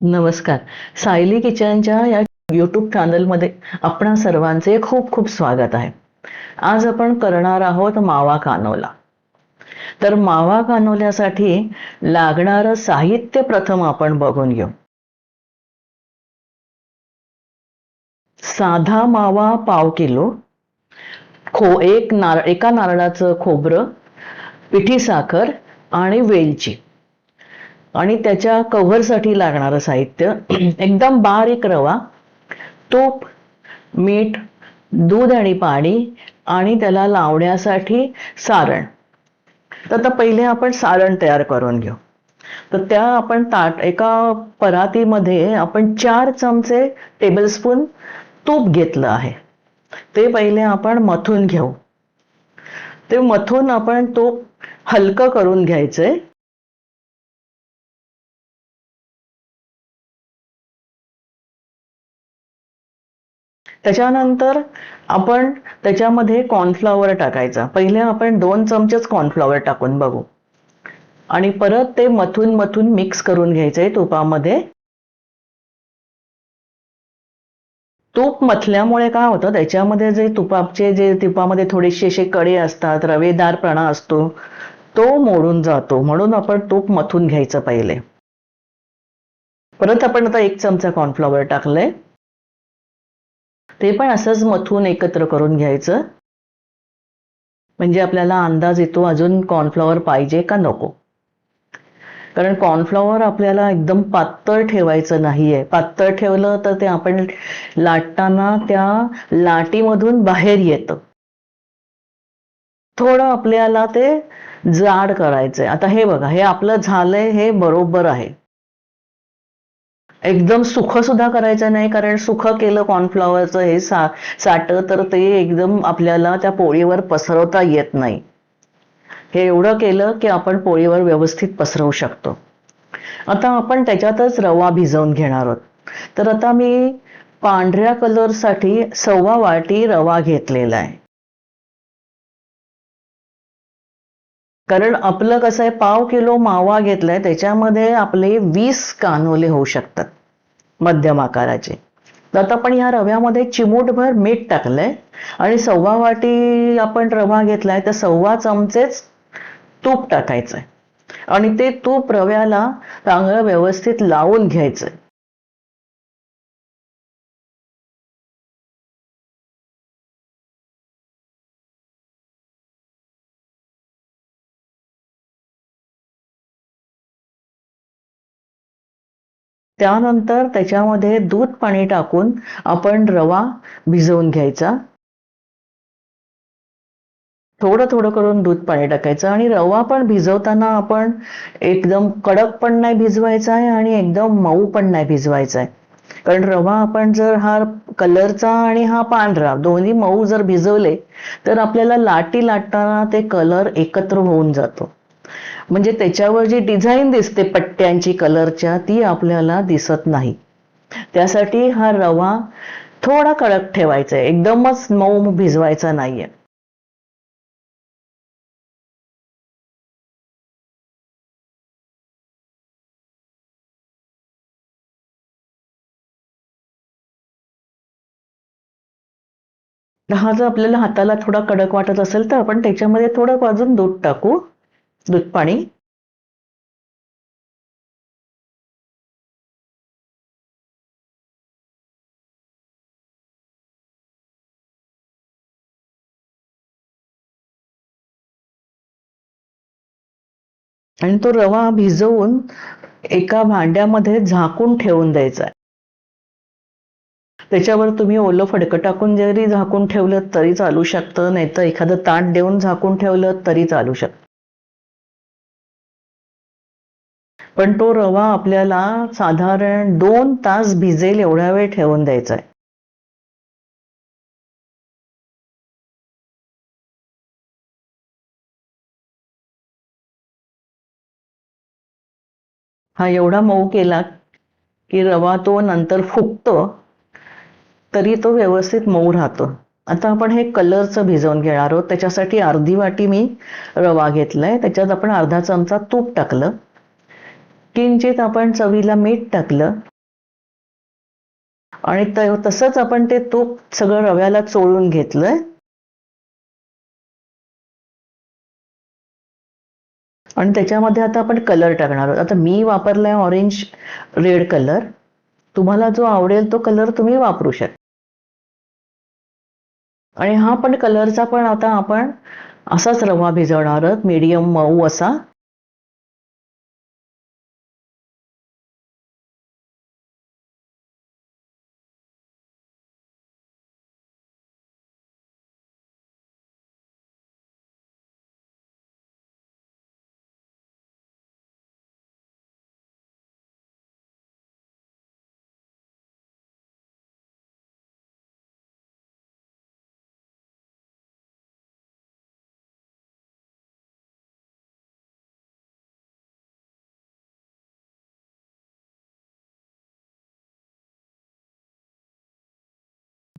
नमस्कार. सायली किचनच्या या यूट्यूब चॅनलमध्ये आपणा सर्वांचे खूप खूप स्वागत आहे. आज आपण करणार आहोत मावा कानोला. तर मावा कानोल्यासाठी लागणारं साहित्य प्रथम आपण बघून घेऊ. साधा मावा पाव किलो खो एक नार एका नारळाचं खोबरं पिठी साखर आणि वेलची. आणि त्याच्या कव्हरसाठी लागणारं साहित्य. एकदम बारीक रवा तूप मीठ दूध आणि पाणी आणि त्याला लावण्यासाठी सारण. तर आता पहिले आपण सारण तयार करून घेऊ. तर त्या आपण ताट एका परातीमध्ये आपण चार चमचे टेबलस्पून तूप घेतलं आहे. ते पहिले आपण मथून घेऊ. ते मथून आपण तूप हलकं करून घ्यायचंय. त्याच्यानंतर आपण त्याच्यामध्ये कॉर्नफ्लॉवर टाकायचा. पहिले आपण दोन चमचेच कॉर्नफ्लॉवर टाकून बघू. आणि परत ते मथून मथून मिक्स करून घ्यायचंय तुपामध्ये. तूप मथल्यामुळे काय होतं त्याच्यामध्ये जे तुपाचे जे तुपामध्ये थोडेसे असे कडे असतात रवेदारपणा असतो तो मोडून जातो. म्हणून आपण तूप मथून घ्यायचं पहिले. परत आपण आता एक चमचा कॉर्नफ्लॉवर टाकलंय. ते पण असंच मथून एकत्र करून घ्यायचं. म्हणजे आपल्याला अंदाज येतो अजून कॉर्नफ्लॉवर पाहिजे का नको. कारण कॉर्नफ्लॉवर आपल्याला एकदम पातळ ठेवायचं नाहीये. पातळ ठेवलं तर ते आपण लाटताना त्या लाटीमधून बाहेर येतं. थोडं आपल्याला ते जाड करायचंय. आता हे बघा हे आपलं झालंय हे बरोबर आहे. एकदम सुख सुद्धा करायचं नाही कारण सुख केलं कॉर्नफ्लॉवरचं हे सा साठ तर ते एकदम आपल्याला त्या पोळीवर पसरवता येत नाही. हे एवढं केलं की आपण पोळीवर व्यवस्थित पसरवू शकतो. आता आपण त्याच्यातच रवा भिजवून घेणार आहोत. तर आता मी पांढऱ्या कलरसाठी सव्वा वाटी रवा घेतलेला आहे. कारण आपलं कसं आहे पाव किलो मावा घेतलाय त्याच्यामध्ये आपले वीस कानोले होऊ शकतात मध्यम आकाराचे. तर आता आपण ह्या रव्यामध्ये चिमूटभर मीठ टाकलंय आणि सव्वा वाटी आपण रवा घेतलाय तर सव्वा चमचेच तूप टाकायचंय. आणि ते तूप रव्याला चांगलं व्यवस्थित लावून घ्यायचंय. त्यानंतर त्याच्यामध्ये दूध पाणी टाकून आपण रवा भिजवून घ्यायचा. थोडं थोडं करून दूध पाणी टाकायचं आणि रवा पण भिजवताना आपण एकदम कडक पण नाही भिजवायचा आहे आणि एकदम मऊ पण नाही भिजवायचा आहे. कारण रवा आपण जर हा कलरचा आणि हा पांढरा दोन्ही मऊ जर भिजवले तर आपल्याला लाटी लाटताना ते कलर एकत्र होऊन जातो. म्हणजे त्याच्यावर जी डिझाईन दिसते पट्ट्यांची कलरच्या ती आपल्याला दिसत नाही. त्यासाठी हा रवा थोडा कडक ठेवायचा आहे. एकदमच मऊ भिजवायचा नाहीये. हा जर आपल्याला हाताला थोडा कडक वाटत असेल तर आपण त्याच्यामध्ये थोडं अजून दूध टाकू. दूध पाणी आणि तो रवा भिजवून एका भांड्यामध्ये झाकून ठेवून द्यायचा आहे. त्याच्यावर तुम्ही ओलं फडकं टाकून जरी झाकून ठेवलं तरी चालू शकतं नाहीतर एखादं ताट देऊन झाकून ठेवलं तरी चालू शकतं. पण तो रवा आपल्याला साधारण दोन तास भिजेल एवढ्या वेळ ठेवून द्यायचा आहे हा एवढा मऊ केला की रवा तो नंतर फुगतो तरी तो व्यवस्थित मऊ राहतो. आता आपण हे कलरचं भिजवून घेणार आहोत. त्याच्यासाठी अर्धी वाटी मी रवा घेतलाय. त्याच्यात आपण अर्धा चमचा तूप टाकलं. किंचित आपण चवीला मीठ टाकलं. आणि तसंच आपण ते तूप सगळं रव्याला चोळून घेतलंय. आणि त्याच्यामध्ये आता आपण कलर टाकणार आहोत. आता मी वापरलाय ऑरेंज रेड कलर. तुम्हाला जो आवडेल तो कलर तुम्ही वापरू शकता आणि हा पण कलरचा पण आता आपण असाच रवा भिजवणार आहोत. मीडियम मऊ असा.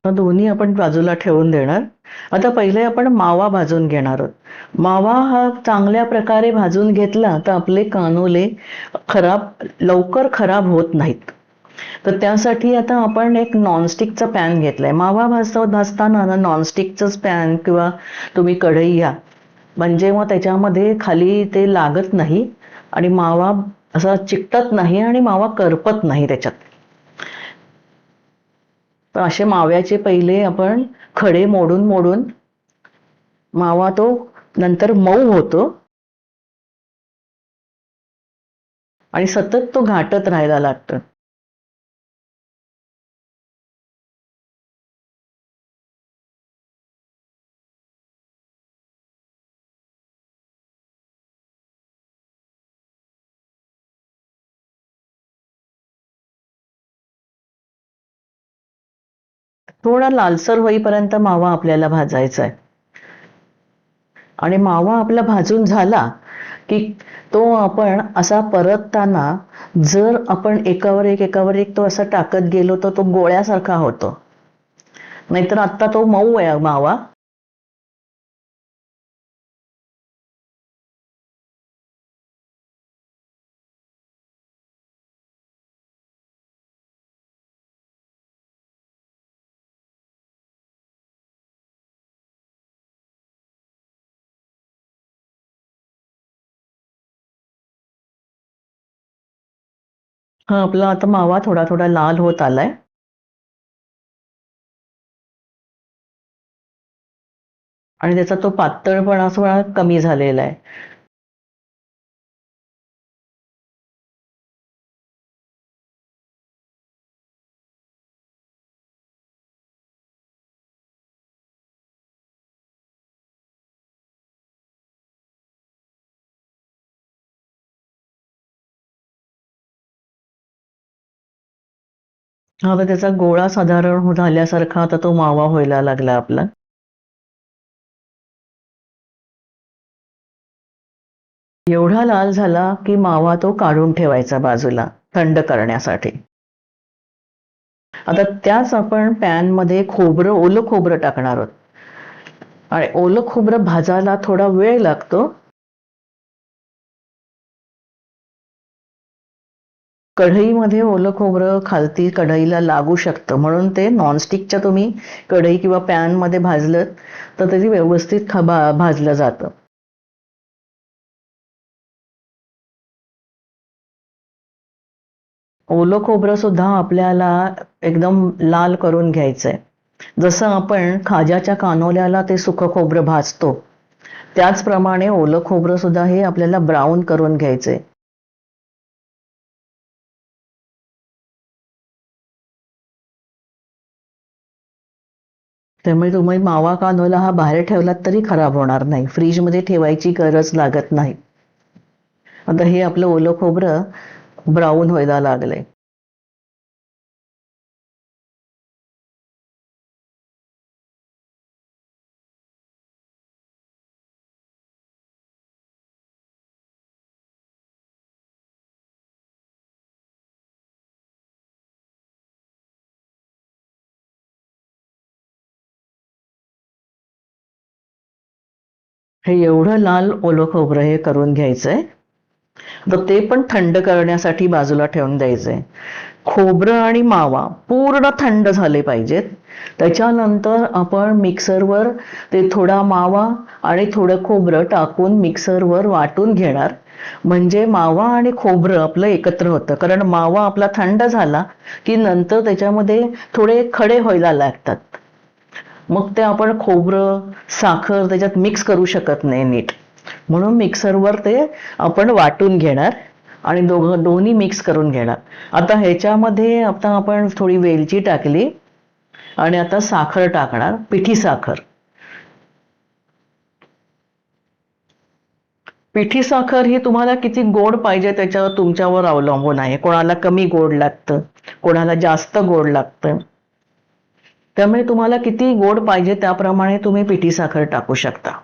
दोन्ही आपण बाजूला ठेवून देणार. आता पहिले आपण मावा भाजून घेणार आहोत. मावा हा चांगल्या प्रकारे भाजून घेतला तर आपले कानोले खराब लवकर खराब होत नाहीत. तर त्यासाठी आता आपण एक नॉनस्टिकचा पॅन घेतलाय. मावा भाजता भाजताना ना नॉनस्टिकचंच पॅन किंवा तुम्ही कढई घ्या. म्हणजे मग त्याच्यामध्ये खाली ते लागत नाही आणि मावा असा चिकटत नाही आणि मावा करपत नाही त्याच्यात. पण असे माव्याचे पहिले आपण खडे मोडून मोडून मावा तो नंतर मऊ होतो. आणि सतत तो घाटत राहायला लागतं. थोडा लालसर होईपर्यंत मावा आपल्याला भाजायचा आहे. आणि मावा आपला भाजून झाला की तो आपण असा परतताना जर आपण एकावर एक एकावर एक तो असा टाकत गेलो तर तो गोळ्यासारखा होतो. नाहीतर आत्ता तो मऊ आहे मावा. हा आपला आता मावा थोडा थोडा लाल होत आलाय. आणि त्याचा तो पातळपणा थोडा कमी झालेला आहे. हा तर त्याचा गोळा साधारण हो- झाल्यासारखा आता तो मावा व्हायला लागला आपला. एवढा लाल झाला की मावा तो काढून ठेवायचा बाजूला थंड करण्यासाठी. आता त्याच आपण पॅनमध्ये खोबरं ओलं खोबरं टाकणार आहोत. आणि ओलं खोबरं भाजायला थोडा वेळ लागतो. कढईमध्ये ओलं खोबरं खालती कढईला लागू शकतं. म्हणून ते नॉनस्टिकच्या तुम्ही कढई किंवा पॅनमध्ये भाजलं तर ते व्यवस्थित खबा भाजलं जातं. ओलं खोबरं सुद्धा आपल्याला एकदम लाल करून घ्यायचंय. जसं आपण खाज्याच्या कानोल्याला ते सुख खोबरं भाजतो त्याचप्रमाणे ओलं खोबरं सुद्धा हे आपल्याला ब्राऊन करून घ्यायचंय. त्यामुळे तुम्ही मावा कानोला हा बाहेर ठेवलात तरी खराब होणार नाही. फ्रीजमध्ये ठेवायची गरज लागत नाही. आता हे आपलं ओलं खोबरं ब्राऊन व्हायला लागलंय. हे एवढं लाल ओलं खोबरं हे करून घ्यायचंय. तर ते पण थंड करण्यासाठी बाजूला ठेवून द्यायचंय. खोबरं आणि मावा पूर्ण थंड झाले पाहिजेत. त्याच्यानंतर आपण मिक्सरवर ते थोडा मावा आणि थोडं खोबरं टाकून मिक्सरवर वाटून घेणार. म्हणजे मावा आणि खोबरं आपलं एकत्र होतं. कारण मावा आपला थंड झाला की नंतर त्याच्यामध्ये थोडे खडे व्हायला लागतात. मग ते आपण खोबरं साखर त्याच्यात मिक्स करू शकत नाही नीट. म्हणून मिक्सरवर ते आपण वाटून घेणार आणि दोघं दोन्ही मिक्स करून घेणार. आता ह्याच्यामध्ये आता आपण थोडी वेलची टाकली आणि आता साखर टाकणार पिठी साखर. पिठी साखर ही तुम्हाला किती गोड पाहिजे त्याच्यावर तुमच्यावर अवलंबून आहे. कोणाला कमी गोड लागतं कोणाला जास्त गोड लागतं. त्यामुळे तुम्हाला किती गोड पाहिजे त्याप्रमाणे तुम्ही पिठी साखर टाकू शकता.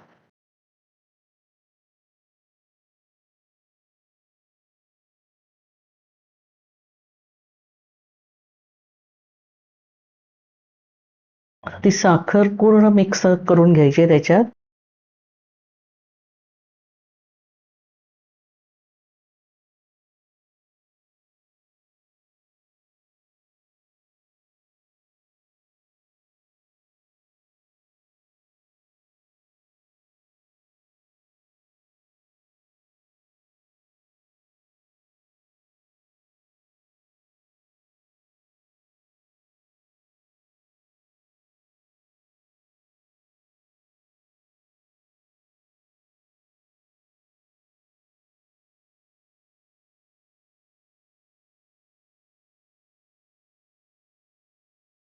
ती साखर पूर्ण मिक्स करून घ्यायची त्याच्यात.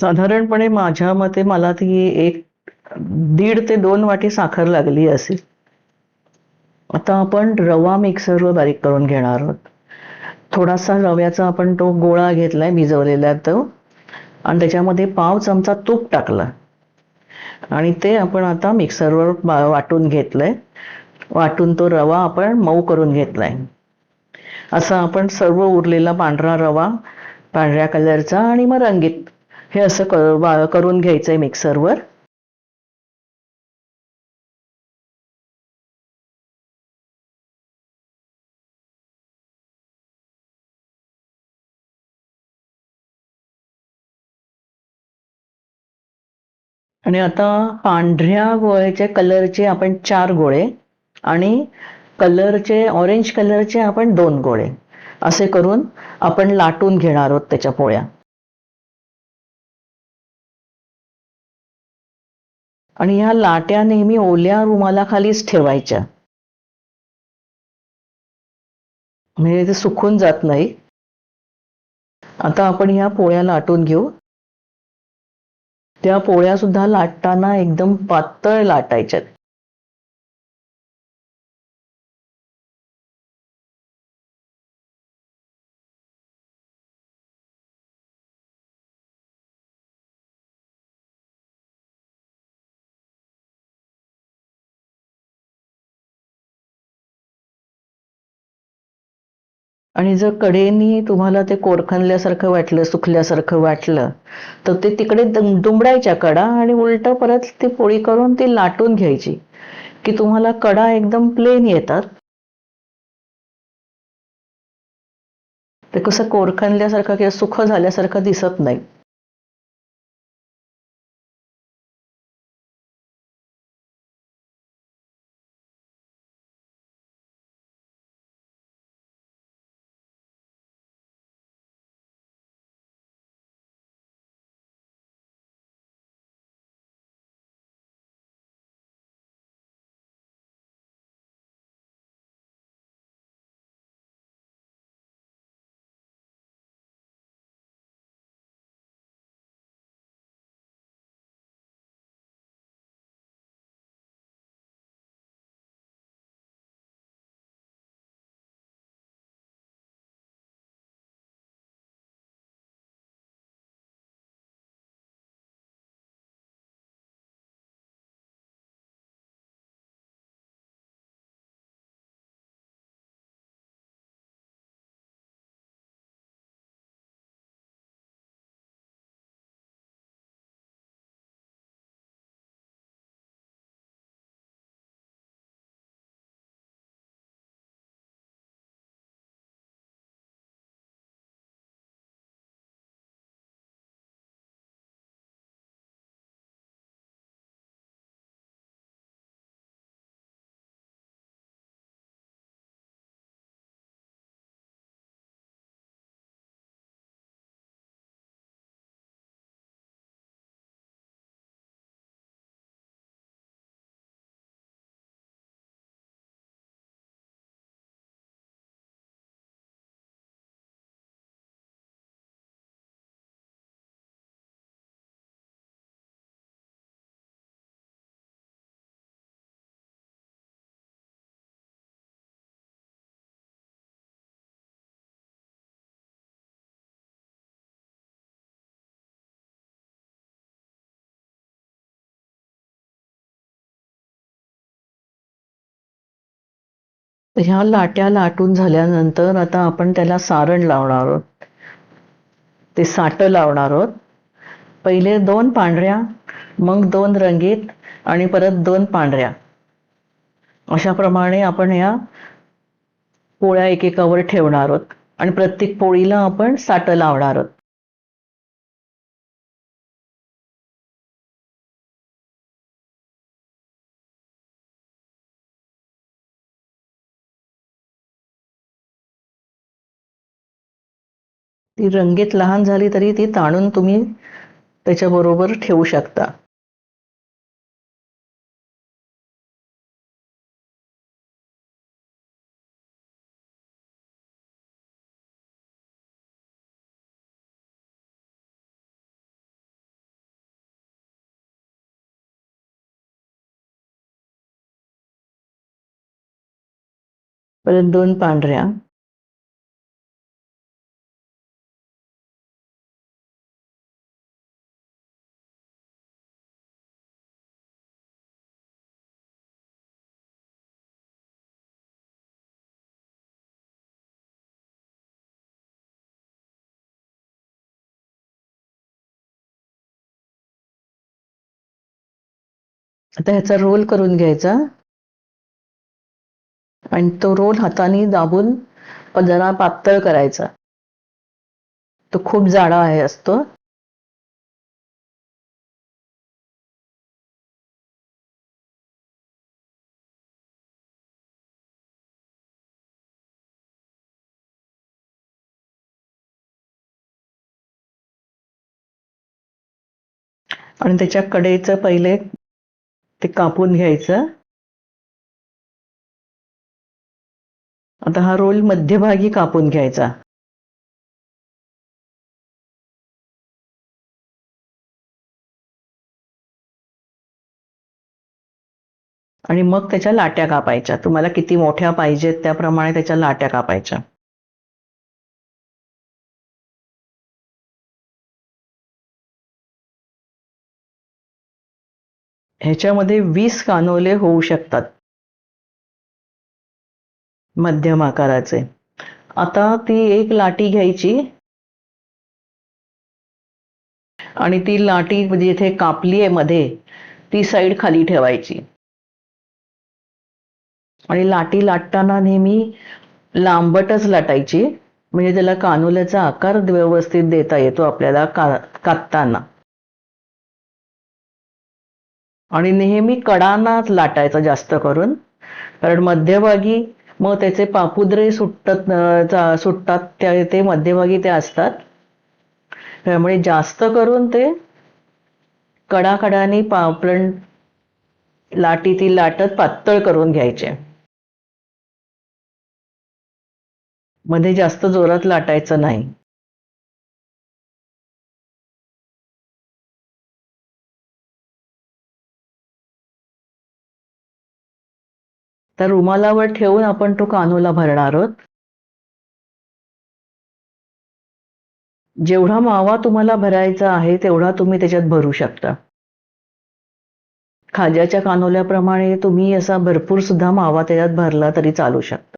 साधारणपणे माझ्या मते मला ती एक दीड ते दोन वाटी साखर लागली असेल. आता आपण रवा मिक्सरवर बारीक करून घेणार आहोत. थोडासा रव्याचा आपण तो गोळा घेतलाय भिजवलेला तो आणि त्याच्यामध्ये पाव चमचा तूप टाकला. आणि ते आपण आता मिक्सरवर वाटून घेतलंय. वाटून तो रवा आपण मऊ करून घेतलाय. असा आपण सर्व उरलेला पांढरा रवा पांढऱ्या कलरचा आणि मग रंगीत हे असं क- वा- करून घ्यायचंय मिक्सरवर आणि आता पांढऱ्या गोळ्याचे कलरचे आपण चार गोळे आणि कलरचे ऑरेंज कलरचे आपण दोन गोळे. असे करून आपण लाटून घेणार आहोत त्याच्या पोळ्या. आणि ह्या लाट्या नेहमी ओल्या रुमालाखालीच ठेवायच्या. म्हणजे ते सुकून जात नाही. आता आपण ह्या पोळ्या लाटून घेऊ. त्या पोळ्या सुद्धा लाटताना एकदम पातळ लाटायच्यात. आणि जर कडेनी तुम्हाला ते कोरखनल्यासारखं वाटलं सुकल्यासारखं वाटलं तर ते तिकडे दुमडायच्या कडा आणि उलट परत ती पोळी करून ती लाटून घ्यायची. की तुम्हाला कडा एकदम प्लेन येतात. ते कसं कोरखनल्यासारखं किंवा सुख झाल्यासारखं दिसत नाही. ह्या लाट्या लाटून झाल्यानंतर आता आपण त्याला सारण लावणार आहोत. ते साठं लावणार आहोत. पहिले दोन पांढऱ्या मग दोन रंगीत आणि परत दोन पांढऱ्या. अशाप्रमाणे आपण या पोळ्या एकेकावर ठेवणार आहोत आणि प्रत्येक पोळीला आपण साठं लावणार आहोत. ती रंगीत लहान झाली तरी ती ताणून तुम्ही त्याच्याबरोबर ठेवू शकता. परत दोन पांढऱ्या. आता ह्याचा रोल करून घ्यायचा. आणि तो रोल हाताने दाबून पण जरा पातळ करायचा. तो खूप जाडा आहे असतो. आणि त्याच्या कडेचं पहिले ते कापून घ्यायचं. आता हा रोल मध्यभागी कापून घ्यायचा. आणि मग त्याच्या लाट्या कापायच्या. तुम्हाला किती मोठ्या पाहिजेत त्याप्रमाणे त्याच्या लाट्या कापायच्या. ह्याच्यामध्ये वीस कानोले होऊ शकतात. मध्यम आकाराचे. आता ती एक लाटी घ्यायची. आणि ती लाटी जिथे कापली आहे मध्ये ती साईड खाली ठेवायची. आणि लाटी लाटताना नेहमी लांबटच लाटायची. म्हणजे त्याला कानोल्याचा आकार व्यवस्थित देता येतो आपल्याला का कापताना. आणि नेहमी कडांनाच लाटायचा जास्त करून. कारण मध्यभागी मग त्याचे पापुद्रे सुटतात सुटतात त्या ते मध्यभागी ते असतात. त्यामुळे जास्त करून ते कडाकडाने पापलण लाटी ती लाटत पातळ करून घ्यायचे. मध्ये जास्त जोरात लाटायचं नाही. तर रुमालावर ठेवून आपण तो कानोला भरणार आहोत. जेवढा मावा तुम्हाला भरायचा आहे तेवढा तुम्ही त्याच्यात भरू शकता. खाज्याच्या कानोल्याप्रमाणे तुम्ही असा भरपूर सुद्धा मावा त्याच्यात भरला तरी चालू शकता.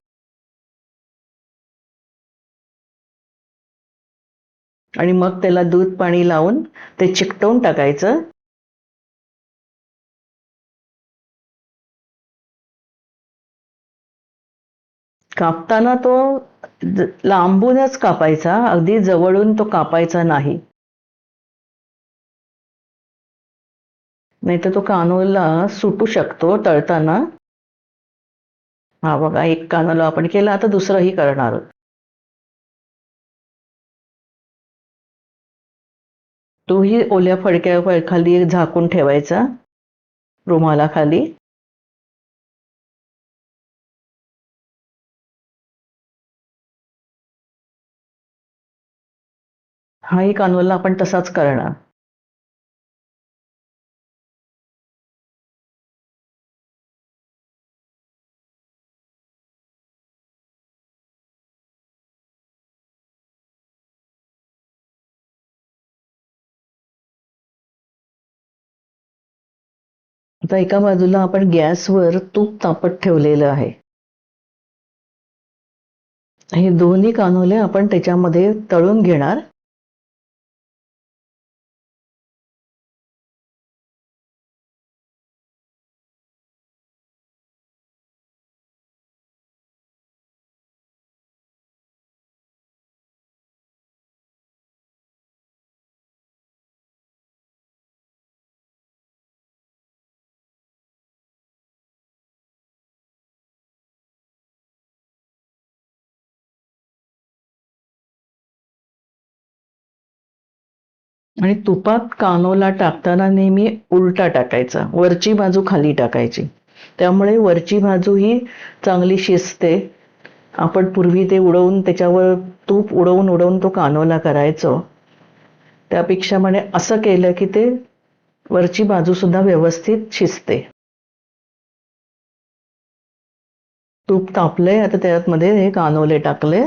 आणि मग त्याला दूध पाणी लावून ते चिकटवून टाकायचं. कापताना तो लांबूनच कापायचा अगदी जवळून तो कापायचा नाही. नाही तर तो कानोला सुटू शकतो तळताना. हा बघा एक कानोला आपण केला आता दुसरंही करणार. आहोत तोही ओल्या फडक्या खाली झाकून ठेवायचा रुमालाखाली. हाही कानवलला आपण तसाच करणार. आता एका बाजूला आपण गॅसवर तूप तापत ठेवलेलं आहे. हे दोन्ही कानोले आपण त्याच्यामध्ये तळून घेणार. आणि तुपात कानोला टाकताना नेहमी उलटा टाकायचा वरची बाजू खाली टाकायची. त्यामुळे वरची बाजू ही चांगली शिजते. आपण पूर्वी ते उडवून त्याच्यावर तूप उडवून उडवून तो कानोला करायचो. त्यापेक्षा म्हणे असं केलं की ते वरची बाजू सुद्धा व्यवस्थित शिजते. तूप तापलंय आता त्यामध्ये हे कानोले टाकले.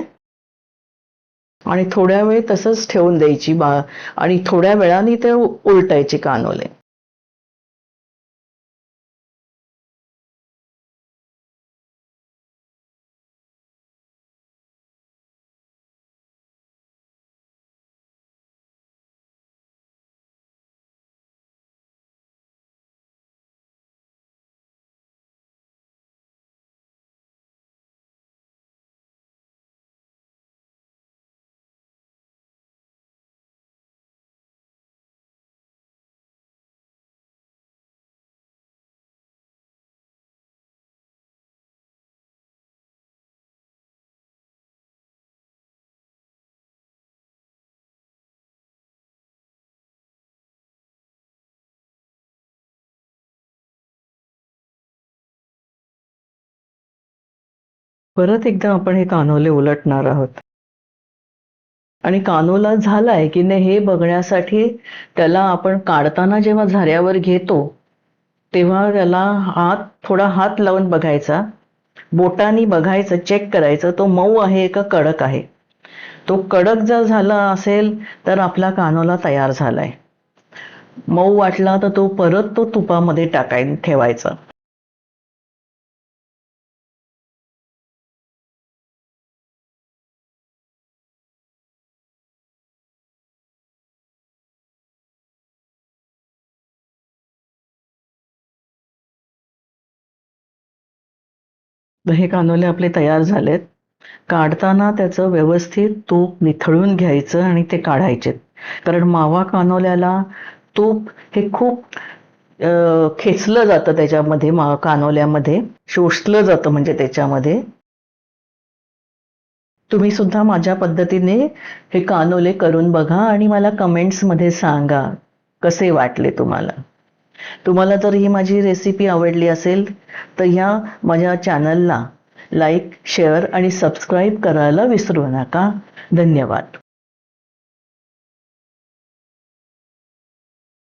आणि थोड्या वेळ तसंच ठेवून द्यायची बा आणि थोड्या वेळाने ते उलटायची उलटायचे कानोले. परत एकदा आपण हे कानोले उलटणार आहोत. आणि कानोला झालाय की नाही हे बघण्यासाठी त्याला आपण काढताना जेव्हा झाऱ्यावर घेतो तेव्हा त्याला हात थोडा हात लावून बघायचा. बोटानी बघायचं चेक करायचं तो मऊ आहे का कडक आहे. तो कडक जर झाला असेल तर आपला कानोला तयार झालाय. मऊ वाटला तर तो परत तो तुपामध्ये टाकाय ठेवायचा. हे कानोले आपले तयार झालेत. काढताना त्याचं व्यवस्थित तूप निथळून घ्यायचं आणि ते काढायचे. कारण मावा कानोल्याला तूप हे खूप खेचलं जातं त्याच्यामध्ये मा कानोल्यामध्ये. शोषलं जातं म्हणजे त्याच्यामध्ये. तुम्ही सुद्धा माझ्या पद्धतीने हे कानोले करून बघा आणि मला कमेंट्समध्ये सांगा कसे वाटले तुम्हाला. तुम्हाला जर ही माझी रेसिपी आवडली असेल तर ह्या माझ्या चॅनलला लाईक शेअर आणि सबस्क्राईब करायला विसरू नका. धन्यवाद.